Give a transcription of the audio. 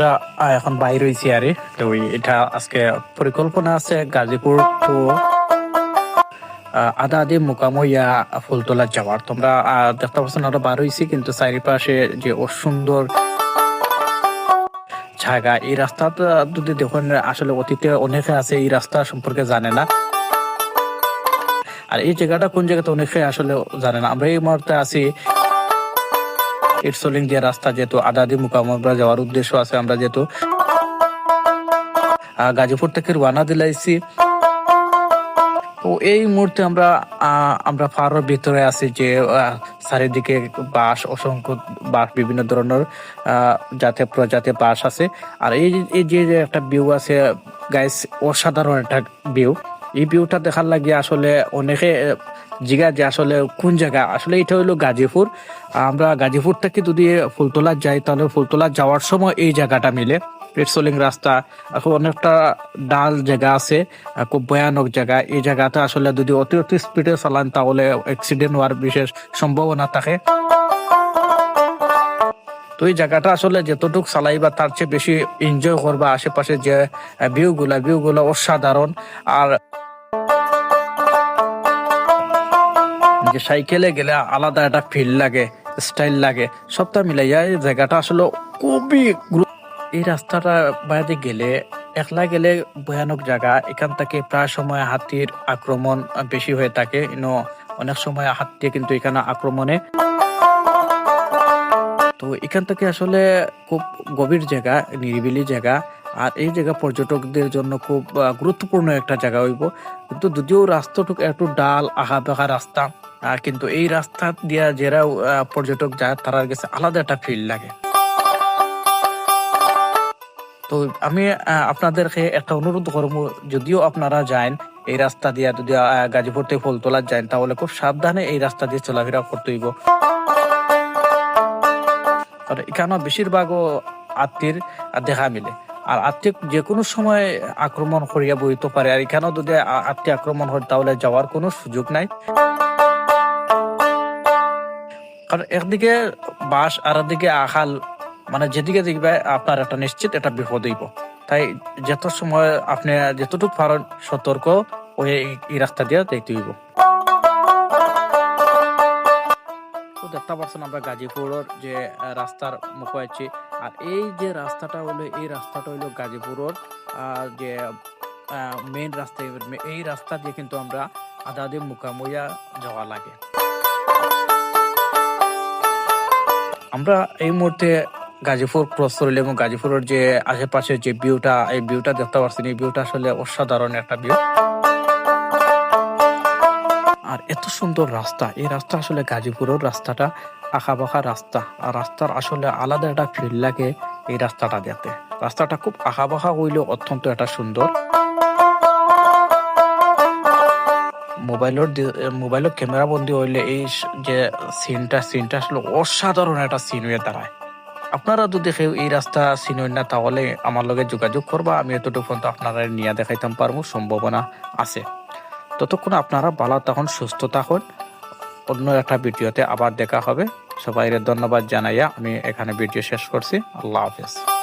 আমরা এখন বাইর হয়েছি আরে। তো এটা আজকে পরিকল্পনা আছে গাজীপুর তো আহ, আদা আদি মোকামইয়া ফুলতলা যাওয়ার। তোমরা দেখতে পাচ্ছ আমরা বার হয়েছি কিন্তু চারিপাশে যে অসুন্দর জায়গা এই রাস্তা যদি দেখুন আসলে অতীতে অনেকে আছে এই রাস্তা সম্পর্কে জানে না। আর এই জায়গাটা কোন জায়গাতে অনেকে আসলে জানে না। আমরা এই মুহূর্তে আছি ইটসলিং দিয়ে রাস্তা যেহেতু আদাদি মুকাম আমরা যাওয়ার উদ্দেশ্য আছে আমরা যেহেতু গাজীপুর থেকে রওনা দিলাইছি। তো এই মুহূর্তে আমরা আমরা ফারোর ভিতরে আছি যে চারিদিকে বাস অসংখ্য বাস বিভিন্ন ধরনের আহ, জাতীয় প্রজাতির বাস আছে। আর এই এই যে যে একটা ভিউ আছে গাইস অসাধারণ একটা ভিউ এই ভিউটা দেখার লাগে আসলে অনেকে জিগা যে আসলে কোন জায়গা, আসলে এটা হলো গাজীপুর। আমরা গাজীপুর থেকে যদি ফুলতলা যাই, তাহলে ফুলতলা যাওয়ার সময় এই জায়গাটা মিলে। পেট্রোলিং রাস্তা এখন অনেকটা ডাল জায়গা আছে খুব ভয়ানক জায়গা। এই জায়গাটা আসলে যদি অতিরিক্ত স্পিডে চালান, তাহলে অ্যাক্সিডেন্ট হওয়ার বিশেষ সম্ভাবনা থাকে। তো এই জায়গাটা আসলে যতটুকু চালাইবা, তার চেয়ে বেশি এনজয় করবা আশেপাশে যে ভিউ গুলা ভিউ গুলা অসাধারণ। আর যে সাইকেলে গেলে আলাদা একটা ফিল লাগে স্টাইল লাগে সবটা মিলাইয়া এই জায়গাটা আসলে খুবই এই রাস্তাটা বাইরে গেলে, একলা গেলে ভয়ানক জায়গা। এখান থেকে প্রায় সময় হাতির আক্রমণ বেশি হয়ে থাকে। ইনো অনেক সময় হাতি কিন্তু এখানে আক্রমণে। তো এখান থেকে আসলে খুব গভীর জায়গা, নিরিবিলি জায়গা। আর এই জায়গা পর্যটকদের জন্য খুব গুরুত্বপূর্ণ একটা জায়গা হইব। কিন্তু যদিও রাস্তাটুকু একটু ডাল আহা বাঁকা রাস্তা আহ, কিন্তু এই রাস্তা দিয়া যারা পর্যটক যায় তারা কাছে আলাদা একটা ফিল লাগে। তো আমি আপনাদেরকে একটা অনুরোধ করব যদিও আপনারা যান এই রাস্তা দিয়া যদি গাজীপুর থেকে ফুলতলা যান তাহলে খুব সাবধানে এই রাস্তা দিয়ে চলাফেরা করতে হইব। কারণ এখানে বেশিরভাগও আত্মীর দেখা মিলে। আর আত্মীয় যে কোনো সময় আক্রমণ করিয়া বইতে পারে। আর এখানেও যদি আত্মীয় আক্রমণ হয় তাহলে যাওয়ার কোনো সুযোগ নাই। কারণ একদিকে বাস আর একদিকে আখাল মানে যেদিকে দেখবে আপনার একটা নিশ্চিত এটা বিপদ হইব। তাই যত সময় আপনি যতটুকু পারেন সতর্ক হয়ে এই- রাস্তা দিয়ে দেখতে হইব। দেখতে পাচ্ছেন আমরা গাজীপুরের যে রাস্তার মুখ আছি। আর এই যে রাস্তাটা হলো, এই রাস্তাটা হলো গাজীপুরের যে মেইন রাস্তা, এই রাস্তা দিয়ে কিন্তু আমরা আদাদি মুকামইয়া যাওয়া লাগে। আমরা এই মুহূর্তে গাজীপুর ক্রস করলে এবং গাজীপুরের যে আশেপাশে যে ভিউটা এই ভিউটা দেখতে পাচ্ছেন এই ভিউটা আসলে অসাধারণ একটা ভিউ আর এত সুন্দর রাস্তা। এই রাস্তা আসলে গাজীপুরের রাস্তাটা আঁকা বাঁকা রাস্তা। আর রাস্তার আসলে আলাদা একটা ফিল লাগে এই রাস্তাটা দেখতে। রাস্তাটা খুব আঁকা বাঁকা হইলেও অত্যন্ত একটা সুন্দর। মোবাইলের মোবাইলের ক্যামেরা বন্দি হইলে এই যে সিনটা সিনটা আসলে অসাধারণ একটা সিন হয়ে দাঁড়ায়। আপনারা যদি কেউ এই রাস্তা সিন চিনেন না তাহলে আমার লগে যোগাযোগ করবা আমি এতটুকু পর্যন্ত আপনারা নিয়ে দেখাইতাম পারব সম্ভাবনা আছে। ততক্ষণ আপনারা ভালো তখন সুস্থ থাকুন। অন্য একটা ভিডিওতে আবার দেখা হবে। সবাই ধন্যবাদ জানাইয়া আমি এখানে ভিডিও শেষ করছি। আল্লাহ হাফেজ।